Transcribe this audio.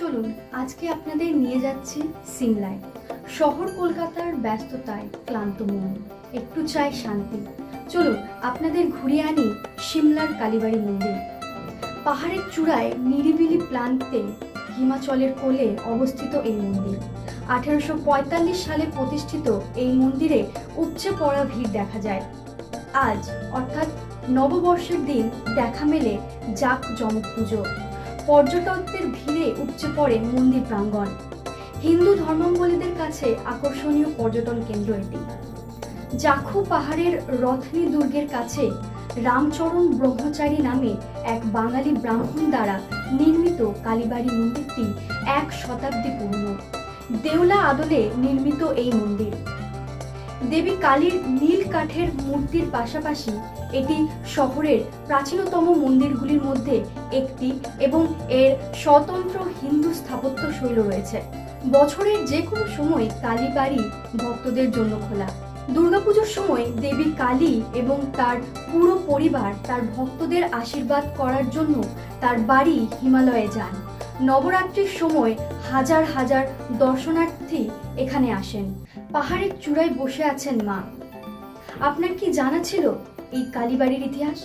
চলুন, আজকে আপনাদের নিয়ে যাচ্ছি সিমলায় শহর কলকাতার ব্যস্ততায় ক্লান্ত মন, একটু চাই শান্তি। চলুন, আপনাদের ঘুরিয়ে আনি সিমলার কালীবাড়ি মন্দির। পাহাড়ের চূড়ায় নিরিবিলি প্রান্তে হিমাচলের কোলে অবস্থিত এই মন্দির। আঠারোশো সালে প্রতিষ্ঠিত এই মন্দিরে উপচে পড়া ভিড় দেখা যায়। আজ, অর্থাৎ নববর্ষের দিন দেখা মেলে জাক জমক পুজো। পর্যটকদের ভিড়ে উপচে পড়ে মন্দির প্রাঙ্গণ। হিন্দু ধর্মাবলীদের কাছে আকর্ষণীয় পর্যটন কেন্দ্র এটি। জাখু পাহাড়ের রথনী দুর্গের কাছে রামচরণ ব্রহ্মচারী নামে এক বাঙালি ব্রাহ্মণ দ্বারা নির্মিত কালীবাড়ি মন্দিরটি এক শতাব্দী পুরনো। দেউলা আদলে নির্মিত এই মন্দির। দেবী কালীর নীল কাঠের মূর্তির পাশাপাশি এটি শহরের প্রাচীনতম মন্দিরগুলির মধ্যে একটি এবং এর স্বতন্ত্র হিন্দু স্থাপত্য শৈল রয়েছে। বছরের যে কোনো সময় কালীবাড়ি ভক্তদের জন্য খোলা। দুর্গাপুজোর সময় দেবী কালী এবং তার পুরো পরিবার তার ভক্তদের আশীর্বাদ করার জন্য তার বাড়ি হিমালয়ে যান। নবরাত্রির সময় হাজার হাজার দর্শনার্থী এখানে আসেন। পাহাড়ের চূড়ায় বসে আছেন মা। আপনার কি জানা ছিল এই কালীবাড়ির ইতিহাস?